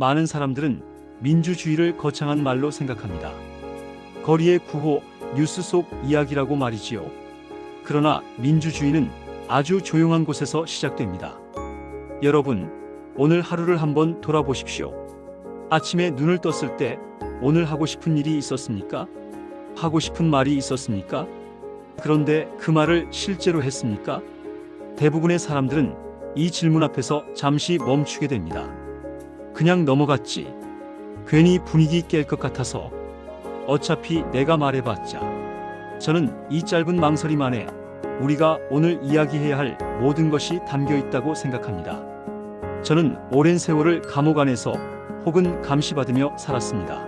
많은 사람들은 민주주의를 거창한 말로 생각합니다. 거리의 구호, 뉴스 속 이야기라고 말이지요. 그러나 민주주의는 아주 조용한 곳에서 시작됩니다. 여러분, 오늘 하루를 한번 돌아보십시오. 아침에 눈을 떴을 때 오늘 하고 싶은 일이 있었습니까? 하고 싶은 말이 있었습니까? 그런데 그 말을 실제로 했습니까? 대부분의 사람들은 이 질문 앞에서 잠시 멈추게 됩니다. 그냥 넘어갔지. 괜히 분위기 깰 것 같아서 어차피 내가 말해봤자. 저는 이 짧은 망설임 안에 우리가 오늘 이야기해야 할 모든 것이 담겨 있다고 생각합니다. 저는 오랜 세월을 감옥 안에서 혹은 감시받으며 살았습니다.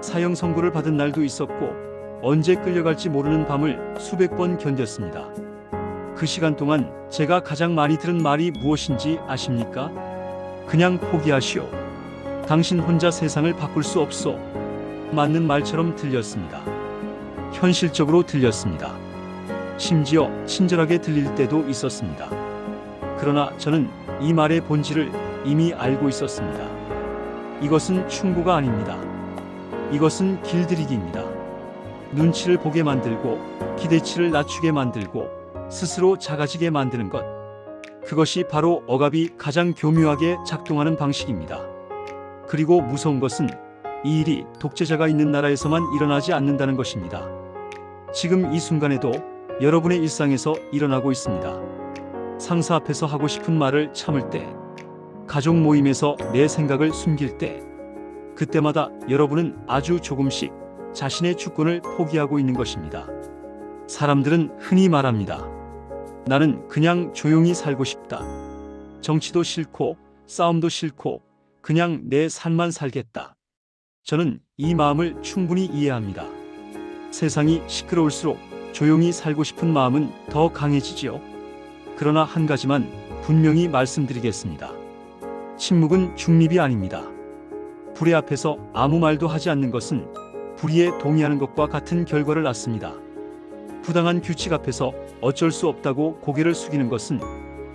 사형 선고를 받은 날도 있었고 언제 끌려갈지 모르는 밤을 수백 번 견뎠습니다. 그 시간 동안 제가 가장 많이 들은 말이 무엇인지 아십니까? 그냥 포기하시오. 당신 혼자 세상을 바꿀 수 없어. 맞는 말처럼 들렸습니다. 현실적으로 들렸습니다. 심지어 친절하게 들릴 때도 있었습니다. 그러나 저는 이 말의 본질을 이미 알고 있었습니다. 이것은 충고가 아닙니다. 이것은 길들이기입니다. 눈치를 보게 만들고 기대치를 낮추게 만들고 스스로 작아지게 만드는 것. 그것이 바로 억압이 가장 교묘하게 작동하는 방식입니다. 그리고 무서운 것은 이 일이 독재자가 있는 나라에서만 일어나지 않는다는 것입니다. 지금 이 순간에도 여러분의 일상에서 일어나고 있습니다. 상사 앞에서 하고 싶은 말을 참을 때, 가족 모임에서 내 생각을 숨길 때, 그때마다 여러분은 아주 조금씩 자신의 주권을 포기하고 있는 것입니다. 사람들은 흔히 말합니다. 나는 그냥 조용히 살고 싶다. 정치도 싫고 싸움도 싫고 그냥 내 삶만 살겠다. 저는 이 마음을 충분히 이해합니다. 세상이 시끄러울수록 조용히 살고 싶은 마음은 더 강해지지요. 그러나 한 가지만 분명히 말씀드리겠습니다. 침묵은 중립이 아닙니다. 불의 앞에서 아무 말도 하지 않는 것은 불의에 동의하는 것과 같은 결과를 낳습니다. 부당한 규칙 앞에서 어쩔 수 없다고 고개를 숙이는 것은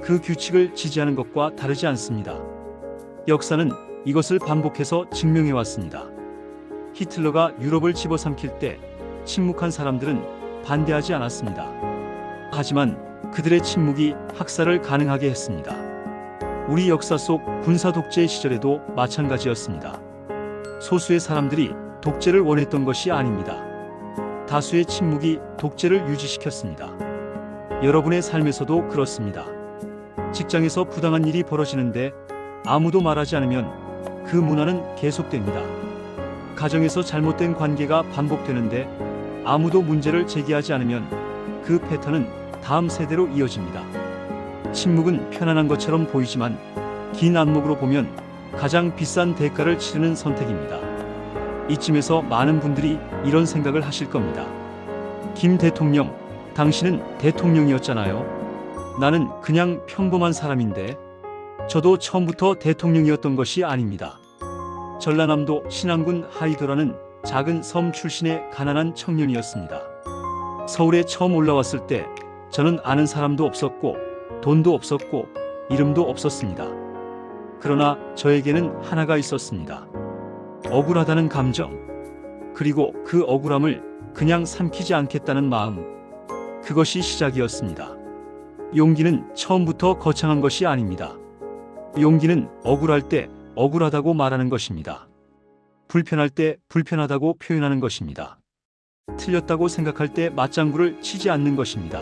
그 규칙을 지지하는 것과 다르지 않습니다. 역사는 이것을 반복해서 증명해 왔습니다. 히틀러가 유럽을 집어삼킬 때 침묵한 사람들은 반대하지 않았습니다. 하지만 그들의 침묵이 학살을 가능하게 했습니다. 우리 역사 속 군사 독재 시절에도 마찬가지였습니다. 소수의 사람들이 독재를 원했던 것이 아닙니다. 다수의 침묵이 독재를 유지시켰습니다. 여러분의 삶에서도 그렇습니다. 직장에서 부당한 일이 벌어지는데 아무도 말하지 않으면 그 문화는 계속됩니다. 가정에서 잘못된 관계가 반복되는데 아무도 문제를 제기하지 않으면 그 패턴은 다음 세대로 이어집니다. 침묵은 편안한 것처럼 보이지만 긴 안목으로 보면 가장 비싼 대가를 치르는 선택입니다. 이쯤에서 많은 분들이 이런 생각을 하실 겁니다. 김 대통령, 당신은 대통령이었잖아요. 나는 그냥 평범한 사람인데, 저도 처음부터 대통령이었던 것이 아닙니다. 전라남도 신안군 하이도라는 작은 섬 출신의 가난한 청년이었습니다. 서울에 처음 올라왔을 때 저는 아는 사람도 없었고 돈도 없었고 이름도 없었습니다. 그러나 저에게는 하나가 있었습니다. 억울하다는 감정, 그리고 그 억울함을 그냥 삼키지 않겠다는 마음. 그것이 시작이었습니다. 용기는 처음부터 거창한 것이 아닙니다. 용기는 억울할 때 억울하다고 말하는 것입니다. 불편할 때 불편하다고 표현하는 것입니다. 틀렸다고 생각할 때 맞장구를 치지 않는 것입니다.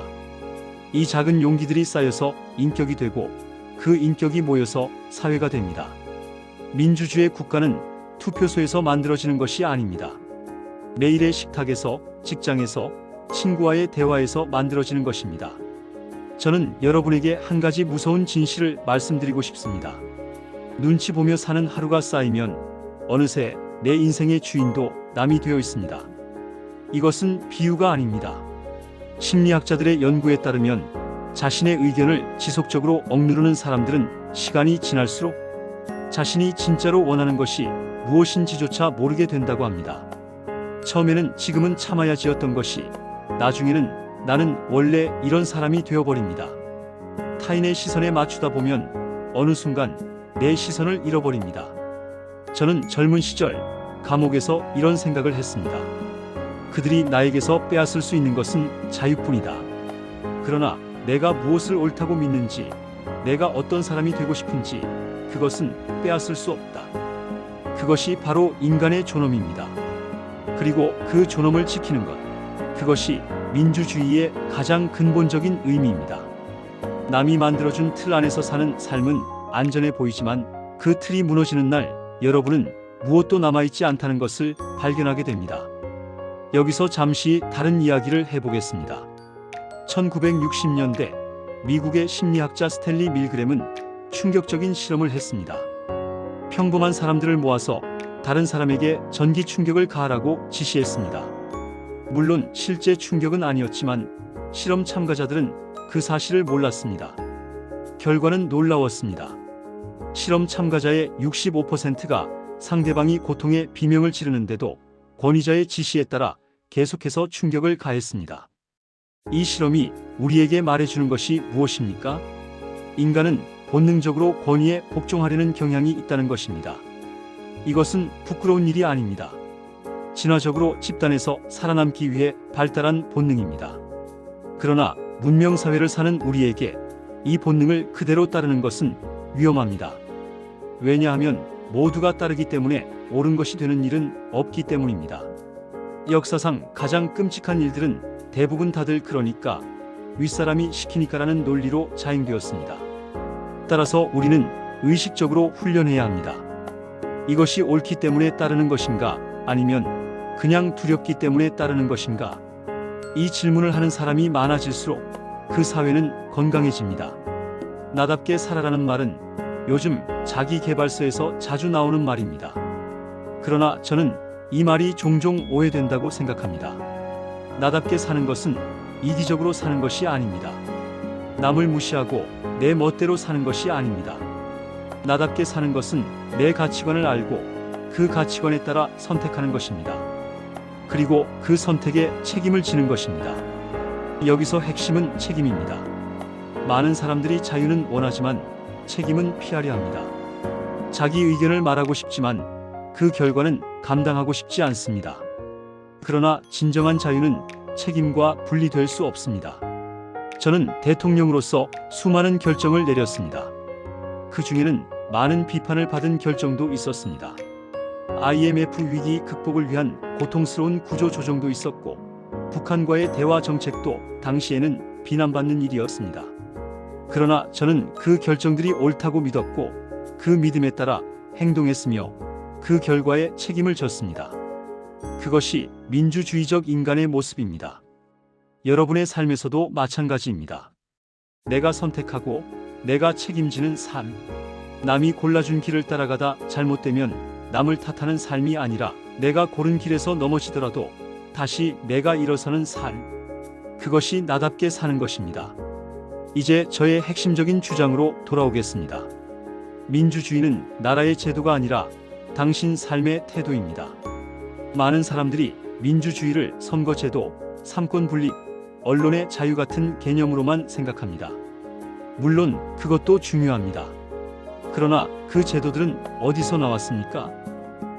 이 작은 용기들이 쌓여서 인격이 되고 그 인격이 모여서 사회가 됩니다. 민주주의 국가는 투표소에서 만들어지는 것이 아닙니다. 매일의 식탁에서, 직장에서, 친구와의 대화에서 만들어지는 것입니다. 저는 여러분에게 한 가지 무서운 진실을 말씀드리고 싶습니다. 눈치 보며 사는 하루가 쌓이면 어느새 내 인생의 주인도 남이 되어 있습니다. 이것은 비유가 아닙니다. 심리학자들의 연구에 따르면 자신의 의견을 지속적으로 억누르는 사람들은 시간이 지날수록 자신이 진짜로 원하는 것이 무엇인지조차 모르게 된다고 합니다. 처음에는 지금은 참아야지였던 것이 나중에는 나는 원래 이런 사람이 되어버립니다. 타인의 시선에 맞추다 보면 어느 순간 내 시선을 잃어버립니다. 저는 젊은 시절 감옥에서 이런 생각을 했습니다. 그들이 나에게서 빼앗을 수 있는 것은 자유뿐이다. 그러나 내가 무엇을 옳다고 믿는지, 내가 어떤 사람이 되고 싶은지, 그것은 빼앗을 수 없다. 그것이 바로 인간의 존엄입니다. 그리고 그 존엄을 지키는 것, 그것이 민주주의의 가장 근본적인 의미입니다. 남이 만들어준 틀 안에서 사는 삶은 안전해 보이지만 그 틀이 무너지는 날 여러분은 무엇도 남아있지 않다는 것을 발견하게 됩니다. 여기서 잠시 다른 이야기를 해보겠습니다. 1960년대 미국의 심리학자 스탠리 밀그램은 충격적인 실험을 했습니다. 평범한 사람들을 모아서 다른 사람에게 전기 충격을 가하라고 지시했습니다. 물론 실제 충격은 아니었지만 실험 참가자들은 그 사실을 몰랐습니다. 결과는 놀라웠습니다. 실험 참가자의 65%가 상대방이 고통에 비명을 지르는데도 권위자의 지시에 따라 계속해서 충격을 가했습니다. 이 실험이 우리에게 말해주는 것이 무엇입니까? 인간은 본능적으로 권위에 복종하려는 경향이 있다는 것입니다. 이것은 부끄러운 일이 아닙니다. 진화적으로 집단에서 살아남기 위해 발달한 본능입니다. 그러나 문명 사회를 사는 우리에게 이 본능을 그대로 따르는 것은 위험합니다. 왜냐하면 모두가 따르기 때문에 옳은 것이 되는 일은 없기 때문입니다. 역사상 가장 끔찍한 일들은 대부분 다들 그러니까 윗사람이 시키니까라는 논리로 자행되었습니다. 따라서 우리는 의식적으로 훈련해야 합니다. 이것이 옳기 때문에 따르는 것인가 아니면 그냥 두렵기 때문에 따르는 것인가 이 질문을 하는 사람이 많아질수록 그 사회는 건강해집니다. 나답게 살아라는 말은 요즘 자기 개발서에서 자주 나오는 말입니다. 그러나 저는 이 말이 종종 오해된다고 생각합니다. 나답게 사는 것은 이기적으로 사는 것이 아닙니다. 남을 무시하고 내 멋대로 사는 것이 아닙니다. 나답게 사는 것은 내 가치관을 알고 그 가치관에 따라 선택하는 것입니다. 그리고 그 선택에 책임을 지는 것입니다. 여기서 핵심은 책임입니다. 많은 사람들이 자유는 원하지만 책임은 피하려 합니다. 자기 의견을 말하고 싶지만 그 결과는 감당하고 싶지 않습니다. 그러나 진정한 자유는 책임과 분리될 수 없습니다. 저는 대통령으로서 수많은 결정을 내렸습니다. 그 중에는 많은 비판을 받은 결정도 있었습니다. IMF 위기 극복을 위한 고통스러운 구조 조정도 있었고, 북한과의 대화 정책도 당시에는 비난받는 일이었습니다. 그러나 저는 그 결정들이 옳다고 믿었고, 그 믿음에 따라 행동했으며, 그 결과에 책임을 졌습니다. 그것이 민주주의적 인간의 모습입니다. 여러분의 삶에서도 마찬가지입니다. 내가 선택하고 내가 책임지는 삶. 남이 골라준 길을 따라가다 잘못되면 남을 탓하는 삶이 아니라 내가 고른 길에서 넘어지더라도 다시 내가 일어서는 삶. 그것이 나답게 사는 것입니다. 이제 저의 핵심적인 주장으로 돌아오겠습니다. 민주주의는 나라의 제도가 아니라 당신 삶의 태도입니다. 많은 사람들이 민주주의를 선거제도, 삼권 분립, 언론의 자유 같은 개념으로만 생각합니다. 물론 그것도 중요합니다. 그러나 그 제도들은 어디서 나왔습니까?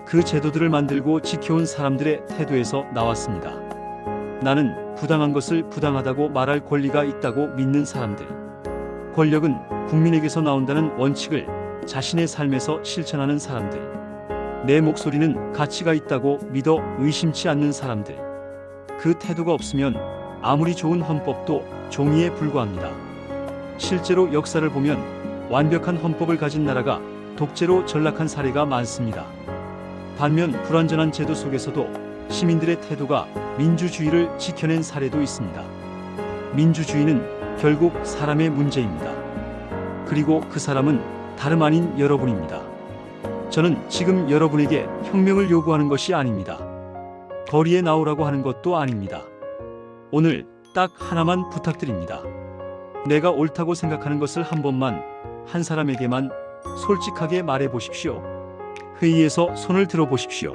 그 제도들을 만들고 지켜온 사람들의 태도에서 나왔습니다. 나는 부당한 것을 부당하다고 말할 권리가 있다고 믿는 사람들. 권력은 국민에게서 나온다는 원칙을 자신의 삶에서 실천하는 사람들. 내 목소리는 가치가 있다고 믿어 의심치 않는 사람들. 그 태도가 없으면 아무리 좋은 헌법도 종이에 불과합니다. 실제로 역사를 보면 완벽한 헌법을 가진 나라가 독재로 전락한 사례가 많습니다. 반면 불완전한 제도 속에서도 시민들의 태도가 민주주의를 지켜낸 사례도 있습니다. 민주주의는 결국 사람의 문제입니다. 그리고 그 사람은 다름 아닌 여러분입니다. 저는 지금 여러분에게 혁명을 요구하는 것이 아닙니다. 거리에 나오라고 하는 것도 아닙니다. 오늘 딱 하나만 부탁드립니다. 내가 옳다고 생각하는 것을 한 번만 한 사람에게만 솔직하게 말해 보십시오. 회의에서 손을 들어 보십시오.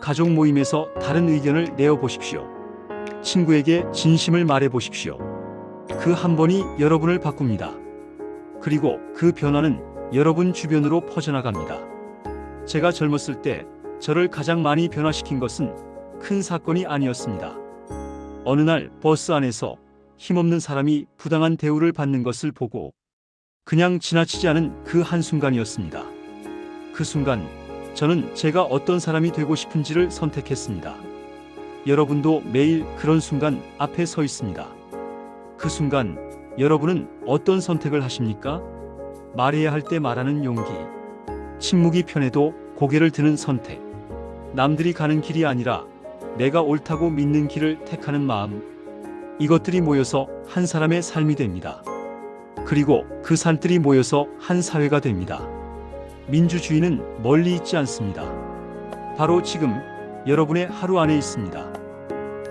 가족 모임에서 다른 의견을 내어 보십시오. 친구에게 진심을 말해 보십시오. 그 한 번이 여러분을 바꿉니다. 그리고 그 변화는 여러분 주변으로 퍼져나갑니다. 제가 젊었을 때 저를 가장 많이 변화시킨 것은 큰 사건이 아니었습니다. 어느 날 버스 안에서 힘없는 사람이 부당한 대우를 받는 것을 보고 그냥 지나치지 않은 그 한순간이었습니다. 그 순간 저는 제가 어떤 사람이 되고 싶은지를 선택했습니다. 여러분도 매일 그런 순간 앞에 서 있습니다. 그 순간 여러분은 어떤 선택을 하십니까? 말해야 할 때 말하는 용기. 침묵이 편해도 고개를 드는 선택. 남들이 가는 길이 아니라 내가 옳다고 믿는 길을 택하는 마음. 이것들이 모여서 한 사람의 삶이 됩니다. 그리고 그 산들이 모여서 한 사회가 됩니다. 민주주의는 멀리 있지 않습니다. 바로 지금 여러분의 하루 안에 있습니다.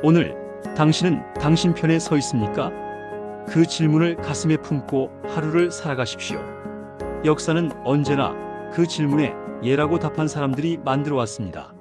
오늘 당신은 당신 편에 서 있습니까? 그 질문을 가슴에 품고 하루를 살아가십시오. 역사는 언제나 그 질문에 예라고 답한 사람들이 만들어 왔습니다.